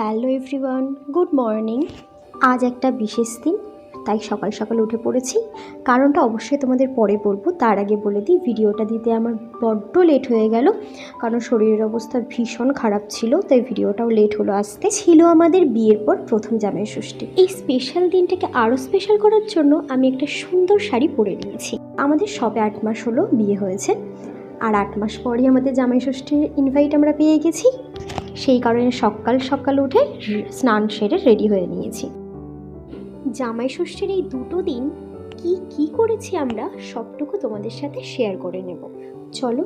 Hello everyone, good morning. আজ একটা বিশেষ দিন, তাই সকাল সকাল উঠে পড়েছি। কারণটা অবশ্যই তোমাদের পরে বলব। তার আগে বলে দিই, ভিডিওটা দিতে আমার বড্ড লেট হয়ে গেল, কারণ শরীরের অবস্থা ভীষণ খারাপ ছিল, তাই ভিডিওটাও লেট হলো, আসতে ছিল আমাদের বিয়ের পর প্রথম জামাই ষষ্ঠী। এই স্পেশাল দিনটাকে আরও স্পেশাল করার জন্য আমি একটা সুন্দর শাড়ি পরে নিয়েছি। আমাদের সবে আট মাস হলো বিয়ে হয়েছে, আর আট মাস পরই আমাদের জামাই ষষ্ঠীর ইনভাইট আমরা পেয়ে গেছি। সেই কারণে সকাল সকাল উঠে স্নান সেরে রেডি হয়ে নিয়েছি। জামাই ষষ্ঠীর এই দুটো দিন কি কি করেছি আমরা সবটুকু তোমাদের সাথে শেয়ার করে নেব। চলো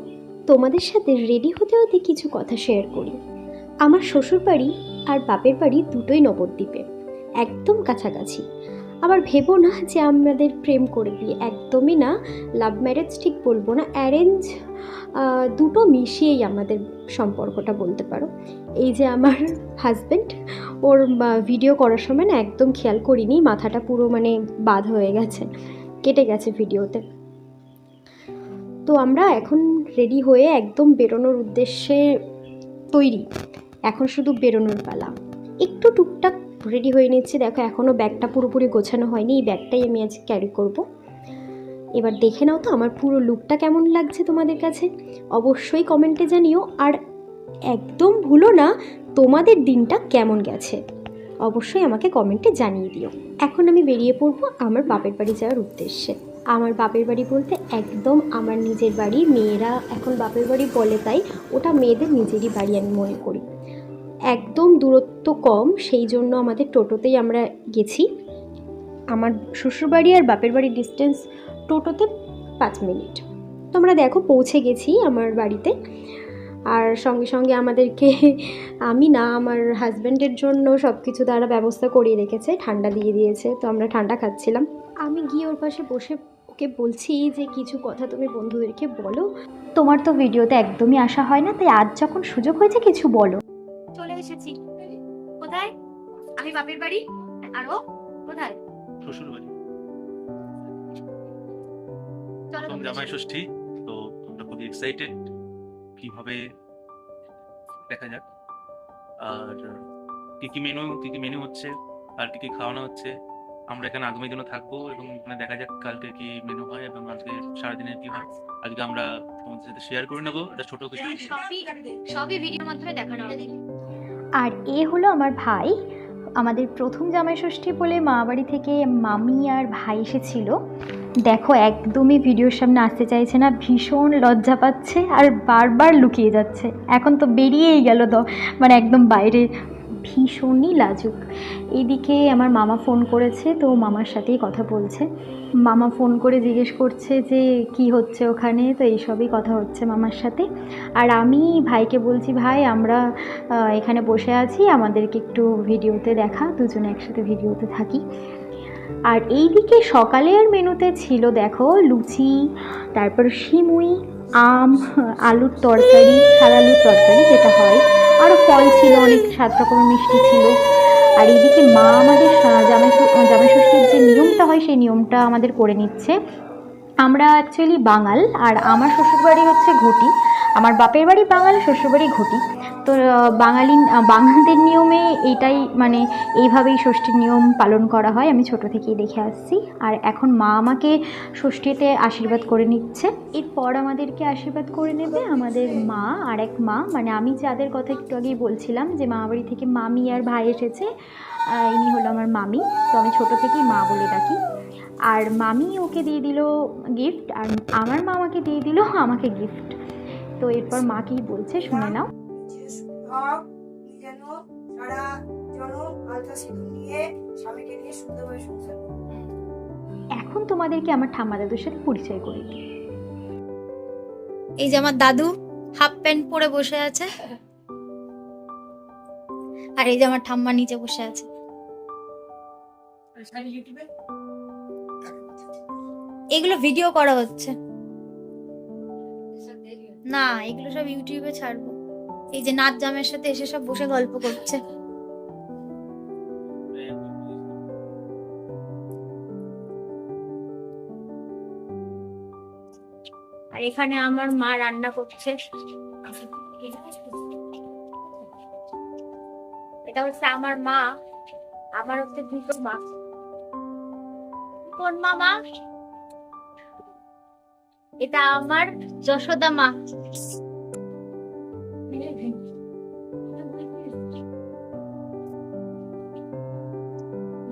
তোমাদের সাথে রেডি হতে হতে কিছু কথা শেয়ার করি। আমার শ্বশুর বাড়ি আর বাপের বাড়ি দুটোই নবদ্বীপে, একদম কাছাকাছি। আবার ভেবো না যে আমাদের প্রেম করে বিয়ে একদমই না। লাভ ম্যারেজ ঠিক বলব না। অ্যারেঞ্জ দুটো মিশিয়েই আমাদের সম্পর্কটা বলতে পারো। এই যে আমার হাজব্যান্ড ওর ভিডিও করার সময় না একদম খেয়াল করিনি, মাথাটা পুরো মানে বাদ হয়ে গেছে, কেটে গেছে ভিডিওতে তো আমরা এখন রেডি হয়ে একদম বেরোনোর উদ্দেশ্যে তৈরি। এখন শুধু বেরোনোর পালা। একটু টুকটাক রেডি হয়ে নিচ্ছি দেখো, এখনও ব্যাগটা পুরোপুরি গোছানো হয়নি। এই ব্যাগটাই আমি আজ ক্যারি করব। এবার দেখে নাও তো আমার পুরো লুকটা কেমন লাগছে তোমাদের কাছে। অবশ্যই কমেন্টে জানিও। আর একদম ভুলো না, তোমাদের দিনটা কেমন গেছে। অবশ্যই আমাকে কমেন্টে জানিয়ে দিও। এখন আমি বেরিয়ে পড়ব আমার বাপের বাড়ি যাওয়ার উদ্দেশ্যে। আমার বাপের বাড়ি বলতে একদম আমার নিজের বাড়ি। মেয়েরা এখন বাপের বাড়ি বলে তাই ওটা মেয়েদের নিজেরই বাড়ি আমি মনে করি। একদম দূরত্ব কম, সেই জন্য আমাদের টোটোতেই আমরা গেছি। আমার শ্বশুরবাড়ি আর বাপের বাড়ির ডিস্টেন্স টোটোতে পাঁচ মিনিট। তো আমরা দেখো, পৌঁছে গেছি আমার বাড়িতে। আর সঙ্গে সঙ্গে আমাদেরকে আমি না, আমার হাজব্যান্ডের জন্য সব কিছু তারা ব্যবস্থা করিয়ে রেখেছে, ঠান্ডা দিয়ে দিয়েছে, তো আমরা ঠান্ডা খাচ্ছিলাম। আমি গিয়ে ওর পাশে বসে ওকে বলছি যে, কিছু কথা তুমি বন্ধুদেরকে বলো। তোমার তো ভিডিওতে একদমই আসা হয় না, তাই আজ যখন সুযোগ হয়েছে, কিছু বলো। চলে এসেছি। কোথায়? আমি বাপের বাড়ি আর ও কোথায় শ্বশুর বাড়ি জামাই ষষ্ঠী তো আমরা খুবই এক্সাইটেড কীভাবে দেখা যাক। আর কি কি মেনু কি কি মেনু হচ্ছে আর কি কি খাওয়ানো হচ্ছে। আমরা এখানে আগামী দিনও থাকব এবং এখানে দেখা যাক কালকে কি মেনু হয় এবং আজকে সারাদিনের কি হয়। আজকে আমরা তোমাদের সাথে শেয়ার করে নেব। এটা ছোট কিছু। সবই ভিডিওর মাধ্যমে দেখানো হবে। আর এ হলো আমার ভাই। আমাদের প্রথম জামাই ষষ্ঠী বলে মা বাড়ি থেকে মামি আর ভাই এসেছিল। দেখো, একদমই ভিডিওর সামনে আসতে চাইছে না, ভীষণ লজ্জা পাচ্ছে আর বারবার লুকিয়ে যাচ্ছে। এখন তো বেরিয়েই গেল তো মানে একদম বাইরে ভীষণই লাজুক। এদিকে আমার মামা ফোন করেছে, তো মামার সাথেই কথা বলছে। মামা ফোন করে জিজ্ঞেস করছে যে, কি হচ্ছে ওখানে? তো এইসবই কথা হচ্ছে মামার সাথে। আর আমি ভাইকে বলছি, ভাই, আমরা এখানে বসে আছি, আমাদেরকে একটু ভিডিওতে দেখা, দুজনে একসাথে ভিডিওতে থাকি। আর এই দিকে সকালের মেনুতে ছিল, দেখো, লুচি, তারপর সিমুই আম, আলুর তরকারি সাদা আলুর তরকারি, যেটা হয়। আরও ফল ছিল, অনেক সাত রকমের মিষ্টি ছিল। আর এইদিকে মা আমাদের জামাই জামাই ষষ্ঠীর যে নিয়মটা হয়, সেই নিয়মটা আমাদের করে নিচ্ছে। আমরা অ্যাকচুয়ালি বাঙাল, আর আমার শ্বশুরবাড়ি হচ্ছে ঘটি। আমার বাপের বাড়ি বাঙাল, শ্বশুরবাড়ি ঘটি। তো বাঙালি বাঙালিদের নিয়মে এটাই মানে এইভাবেই ষষ্ঠীর নিয়ম পালন করা হয়। আমি ছোট থেকেই দেখে আসছি। আর এখন মা আমাকে ষষ্ঠীতে আশীর্বাদ করে নিচ্ছে। এরপর আমাদেরকে আশীর্বাদ করে নেবে আমাদের মা আর এক মা। মানে আমি যাদের কথা একটু আগেই বলছিলাম যে মা বাড়ি থেকে মামি আর ভাই এসেছে ইনি হলো আমার মামি। তো আমি ছোট থেকেই মা বলে ডাকি। আর মামি ওকে দিয়ে দিল গিফট আর আমার মা আমাকে দিয়ে দিল আমাকে গিফট তো এরপর মাকেই বলছে, শুনে নাও। ভাব যেন সারা জনম আলতা সিঁদুর নিয়ে স্বামীকে নিয়ে সুন্দরভাবে সংসার এখন তোমাদেরকে আমার ঠাম্মা দাদুর সাথে পরিচয় করে দিই। এই যে আমার দাদু হাফ প্যান্ট পরে বসে আছে। আর এই যে আমার ঠাম্মা নিচে বসে আছে। এগুলো ভিডিও করা হচ্ছে। না এগুলো সব ইউটিউবে ছাড়বো। এই যে নাচ জামের সাথে এসে সব বসে গল্প করছে। আর এখানে আমার মা রান্না করছে। এটা হচ্ছে আমার মা, আমার হচ্ছে দুটো মা। কোন মামা এটা আমার যশোদা মা।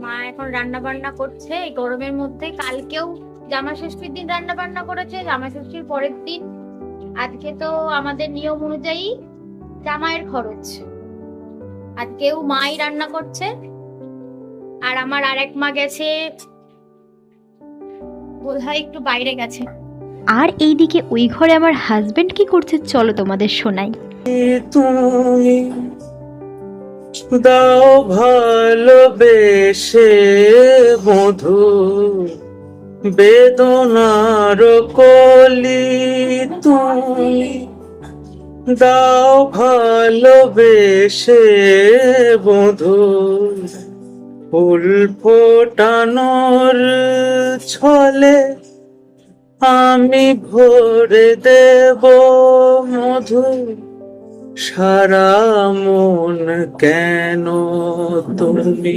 মা এখন রান্না বান্না করছে এই গরমের মধ্যে। কালকেও জামা ষষ্ঠীর দিন রান্না বান্না করেছে জামা ষষ্ঠীর পরের দিন। আজকে তো আমাদের নিয়ম অনুযায়ী জামাইয়ের খরচ। আজকেও মাই রান্না করছে। আর আমার আরেক মা গেছে বোধহয় একটু বাইরে গেছে। আর এইদিকে ওই ঘরে আমার হাজবেন্ড কি করছে চলো তোমাদের শোনাই। তুমি দাও ভালোবেসে মধু বেদনার কলি তুমি দাও ভালোবেসে মধু ফুল ফোটানোর ছলে আমি ভরে দেব মধু। সারা মন কেন তুমি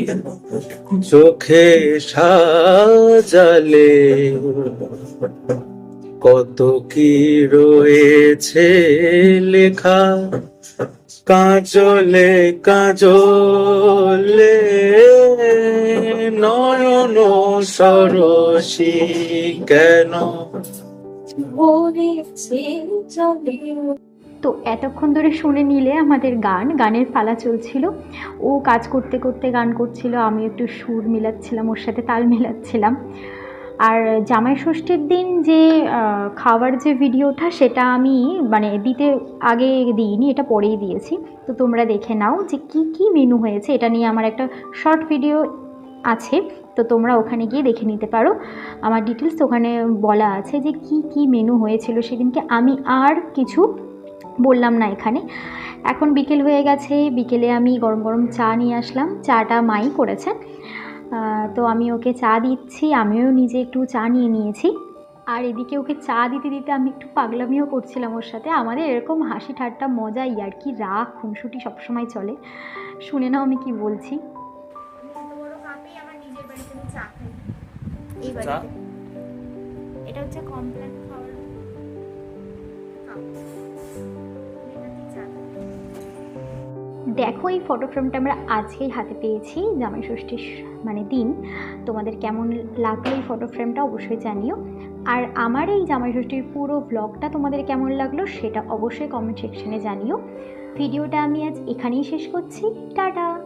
চোখে সাজালে? কত কি রয়েছে লেখা? কাজলে কাজলে নয়ন সরসী কেন? তো এতক্ষণ ধরে শুনে নিলে আমাদের গান, গানের পালা চলছিল। ও কাজ করতে করতে গান করছিল, আমি একটু সুর মিলাচ্ছিলাম, ওর সাথে তাল মিলাচ্ছিলাম। আর জামাই ষষ্ঠীর দিন যে খাওয়ার যে ভিডিওটা, সেটা আমি মানে দিতে আগে দিইনি, এটা পরেই দিয়েছি। তো তোমরা দেখে নাও যে কি কি মেনু হয়েছে, এটা নিয়ে আমার একটা শর্ট ভিডিও আছে। তো তোমরা ওখানে গিয়ে দেখে নিতে পারো। আমার ডিটেলস ওখানে বলা আছে যে কি কি মেনু হয়েছিল সেদিনকে। আমি আর কিছু বললাম না এখানে। এখন বিকেল হয়ে গেছে বিকেলে আমি গরম গরম চা নিয়ে আসলাম। চাটা মাই করেছেন। তো আমি ওকে চা দিচ্ছি আমিও নিজে একটু চা নিয়ে নিয়েছি। আর এদিকে ওকে চা দিতে দিতে আমি একটু পাগলামিও করছিলাম ওর সাথে। আমাদের এরকম হাসি ঠাট্টা মজা ইয়ার্কি রাগ খুনসুটি সবসময় চলে। শুনে নাও আমি কি বলছি। বড় কাপেই আমার নিজের বাড়িতে আমি চা? খাই এই চা? বাড়িতে এটা হচ্ছে কমপ্লেন খাওয়ার দেখো, এই ফটো ফ্রেমটা আমরা আজকেই হাতে পেয়েছি জামাই ষষ্ঠীর মানে দিন। তোমাদের কেমন লাগল এই ফটো ফ্রেমটা অবশ্যই জানিও। আর আমার এই জামাই ষষ্ঠীর পুরো ব্লগটা তোমাদের কেমন লাগল সেটা অবশ্যই কমেন্ট সেকশনে জানিও। ভিডিওটা আমি আজ এখানেই শেষ করছি। টাটা!